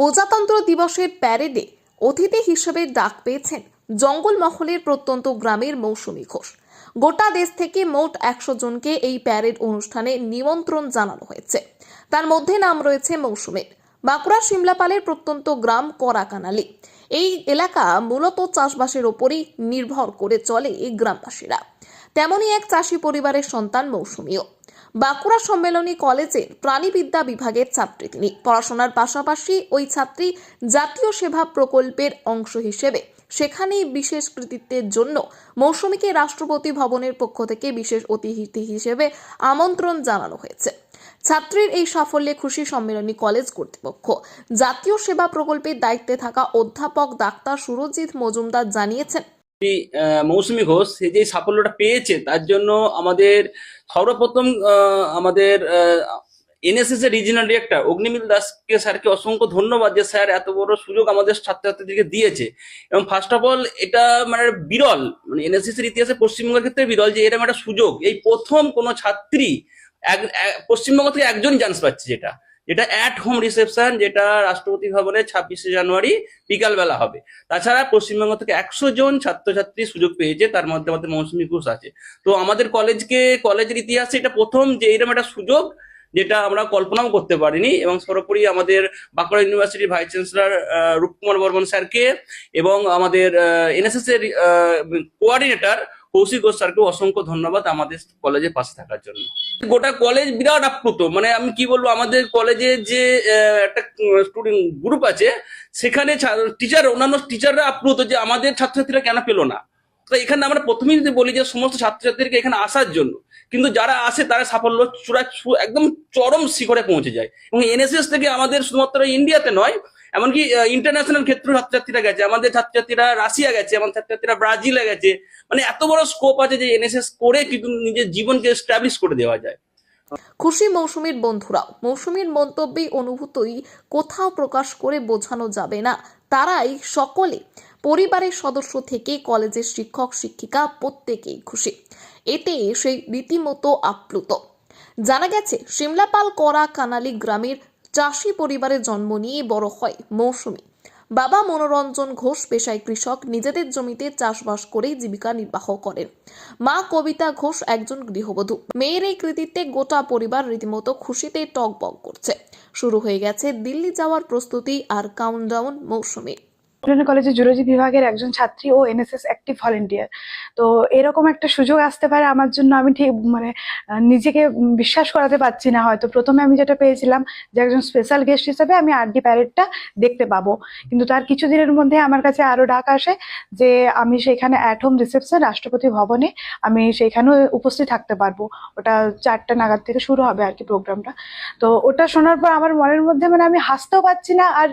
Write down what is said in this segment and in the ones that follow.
প্রজাতন্ত্র দিবসের প্যারেডে অতিথি হিসেবে ডাক পেয়েছেন জঙ্গলমহলের প্রত্যন্ত গ্রামের মৌসুমী ঘোষ। গোটা দেশ থেকে মোট একশো জনকে এই প্যারেড অনুষ্ঠানে নিমন্ত্রণ জানানো হয়েছে। তার মধ্যে নাম রয়েছে মৌসুমীর। বাঁকুড়া সিমলাপালের প্রত্যন্ত গ্রাম করাকানালি। এই এলাকা মূলত চাষবাসের ওপরই নির্ভর করে চলে এই গ্রামবাসীরা। তেমনই এক চাষি পরিবারের সন্তান মৌসুমীও। বাঁকুড়া সম্মেলনী কলেজের প্রাণীবিদ্যা বিভাগের ছাত্রী তিনি। পড়াশোনার পাশাপাশি ওই ছাত্রী জাতীয় সেবা প্রকল্পের অংশ হিসেবে সেখানেই বিশেষ কৃতিত্বের জন্য মৌসুমীকে রাষ্ট্রপতি ভবনের পক্ষ থেকে বিশেষ অতিথি হিসেবে আমন্ত্রণ জানানো হয়েছে। ছাত্রীর এই সাফল্যে খুশি সম্মেলনী কলেজ কর্তৃপক্ষ। জাতীয় সেবা প্রকল্পের দায়িত্বে থাকা অধ্যাপক ডাক্তার সুরজিৎ মজুমদার জানিয়েছেন মৌসুমী ঘোষ, সে যে সাফল্যটা পেয়েছে, তার জন্য আমাদের সর্বপ্রথম প্রথম আমাদের এনএসএস এর রিজিনাল ডিরেক্টর অগ্নিমিল দাসকে স্যারকে অসংখ্য ধন্যবাদ যে স্যার এত বড় সুযোগ আমাদের ছাত্রছাত্রীদেরকে দিয়েছে। এবং ফার্স্ট অফ অল এটা মানে বিরল মানে এনএসএস এর ইতিহাসে পশ্চিমবঙ্গের ক্ষেত্রে বিরল যে এরকম একটা সুযোগ। এই প্রথম কোনো ছাত্রী এক- পশ্চিমবঙ্গ থেকে একজন চান্স পাচ্ছে যেটা। যেটা অ্যাট হোম রিসেপশন যেটা রাষ্ট্রপতি ভবনে ছাব্বিশে জানুয়ারি বিকালবেলা হবে। তাছাড়া পশ্চিমবঙ্গ থেকে একশো জন ছাত্রছাত্রী সুযোগ পেয়েছে, তার মধ্যে আমাদের মৌসুমী ঘোষ আছে। তো আমাদের কলেজকে কলেজের ইতিহাসে এটা প্রথম যে এরকম একটা সুযোগ যেটা আমরা কল্পনাও করতে পারিনি এবং সর্বোপরি আমাদের বাঁকুড়া ইউনিভার্সিটির ভাইস চ্যান্সেলর রূপকুমার বর্মন স্যারকে এবং আমাদের এনএসএস এর কোঅর্ডিনেটর কৌশিক ঘোষ স্যারকে অসংখ্য ধন্যবাদ আমাদের কলেজের পাশে থাকার জন্য। গোটা কলেজ বিরাট আপ্লুত মানে আমি কি বলব, আমাদের কলেজে যে একটা স্টুডেন্ট গ্রুপ আছে, সেখানে টিচার অন্যান্য টিচাররা আপ্লুত যে আমাদের ছাত্রছাত্রীরা কেন পেল না। তো এখানে আমরা প্রথমেই যদি বলি যে সমস্ত ছাত্রছাত্রীকে এখানে আসার জন্য, কিন্তু যারা আসে তারা সাফল্য চূড়া একদম চরম শিখরে পৌঁছে যায়। এবং এনএসএস থেকে আমাদের শুধুমাত্র ইন্ডিয়াতে নয় এমনকি ইন্টারন্যাশনাল ক্ষেত্রে ছাত্রছাত্রীরা গেছে। আমাদের ছাত্রছাত্রীরা রাশিয়া গেছে, আমার ছাত্রছাত্রীরা ব্রাজিলে গেছে। মানে এত বড় স্কোপ আছে যে এনএসএস করে কিন্তু নিজের জীবনকে স্টাবলিশ করে দেওয়া যায়। খুশি মৌসুমীর বন্ধুরাও, মৌসুমীর মন্তব্যে অনুভূতই কোথাও প্রকাশ করে বোঝানো যাবে না। তারাই সকলে, পরিবারের সদস্য থেকে কলেজের শিক্ষক, শিক্ষিকা প্রত্যেকেই খুশি। এতে সেই রীতিমতো আপ্লুত। জানা গেছে, সিমলাপাল করা কানালি গ্রামের চাষি পরিবারে জন্ম নিয়ে বড় হয় মৌসুমী। বাবা মনোরঞ্জন ঘোষ পেশায় কৃষক, নিজেদের জমিতে চাষবাস করেই জীবিকা নির্বাহ করেন। মা কবিতা ঘোষ একজন গৃহবধূ। মেয়ের এই কৃতিত্বে গোটা পরিবার রীতিমতো খুশিতে টকবক করছে। শুরু হয়ে গেছে দিল্লি যাওয়ার প্রস্তুতি আর কাউন্টডাউন মৌসুমীর পুরানো কলেজের জুলজি বিভাগের একজন ছাত্রী ও এনএসএস অ্যাক্টিভ ভলেন্টিয়ার তো এরকম একটা সুযোগ আসতে পারে আমার জন্য, আমি ঠিক মানে নিজেকে বিশ্বাস করাতে পারছি না হয়তো। প্রথমে আমি যেটা পেয়েছিলাম যে একজন স্পেশাল গেস্ট হিসেবে আমি আরডি প্যারেডটা দেখতে পাবো। কিন্তু তার কিছুদিনের মধ্যে আমার কাছে আরও ডাক আসে যে, আমি সেখানে অ্যাট হোম রিসেপশন রাষ্ট্রপতি ভবনে আমি সেখানেও উপস্থিত থাকতে পারব। ওটা চারটা নাগাদ থেকে শুরু হবে আর কি প্রোগ্রামটা। তো ওটা শোনার পর আমার মনের মধ্যে মানে আমি হাসতেও পারছি না আর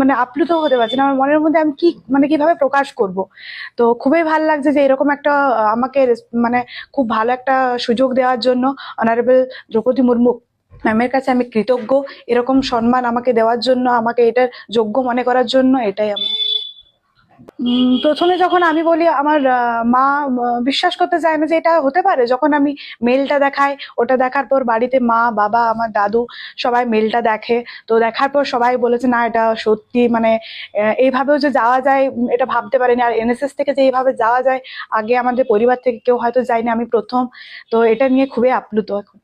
মানে আপ্লুত হতে পারছি না। আমার মনের মধ্যে আমি কি মানে কীভাবে প্রকাশ করব? তো খুবই ভালো লাগছে যে এরকম একটা আমাকে মানে খুব ভালো একটা সুযোগ দেওয়ার জন্য অনারেবল দ্রৌপদী মুর্মু ম্যামের কাছে আমি কৃতজ্ঞ। এরকম সম্মান আমাকে দেওয়ার জন্য, আমাকে এটার যোগ্য মনে করার জন্য এটাই আমার। প্রথমে যখন আমি বলি আমার মা বিশ্বাস করতে চায় না যে এটা হতে পারে, যখন আমি মেলটা দেখাই, ওটা দেখার পর বাড়িতে মা, বাবা, আমার দাদু সবাই মেলটা দেখে। তো দেখার পর সবাই বলেছে, না, এটা সত্যি মানে এইভাবেও যে যাওয়া যায় এটা ভাবতে পারিনি। আর এনএসএস থেকে যে এইভাবে যাওয়া যায়, আগে আমাদের পরিবার থেকে কেউ হয়তো যায়নি, আমি প্রথম। তো এটা নিয়ে খুবই আপ্লুত এখন।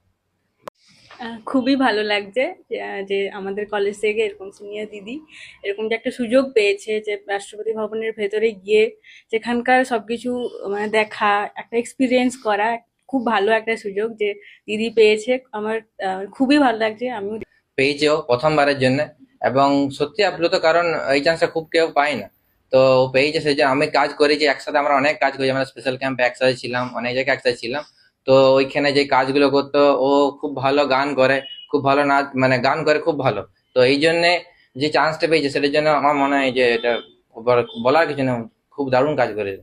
খুবই ভালো লাগছে যে- যে আমাদের কলেজ থেকে এরকম সিনিয়র দিদি এরকম যে একটা সুযোগ পেয়েছে যে রাষ্ট্রপতি ভবনের ভেতরে গিয়ে সেখানকার সবকিছু মানে দেখা, একটা এক্সপিরিয়েন্স করা খুব ভালো একটা সুযোগ যে দিদি পেয়েছে। আমার খুবই ভালো লাগছে আমি পেয়েছে ও প্রথমবারের জন্য এবং সত্যি আপ্লুত কারণ এই চান্সটা খুব কেউ পায় না। তো পেয়েছে সেই জন্য আমি কাজ করেছি একসাথে আমরা অনেক কাজ করেছি আমরা স্পেশাল ক্যাম্পে একসাথে ছিলাম, অনেক জায়গায় একসাথে ছিলাম। তো ওইখানে যে কাজগুলো করতো, ও খুব ভালো গান করে, খুব ভালো নাচ মানে গান করে খুব ভালো। তো এই জন্যে যে চান্সটা পেয়েছে, সেটার জন্য আমার মনে হয় যে এটা বলার কিছু না খুব দারুণ কাজ করেছে।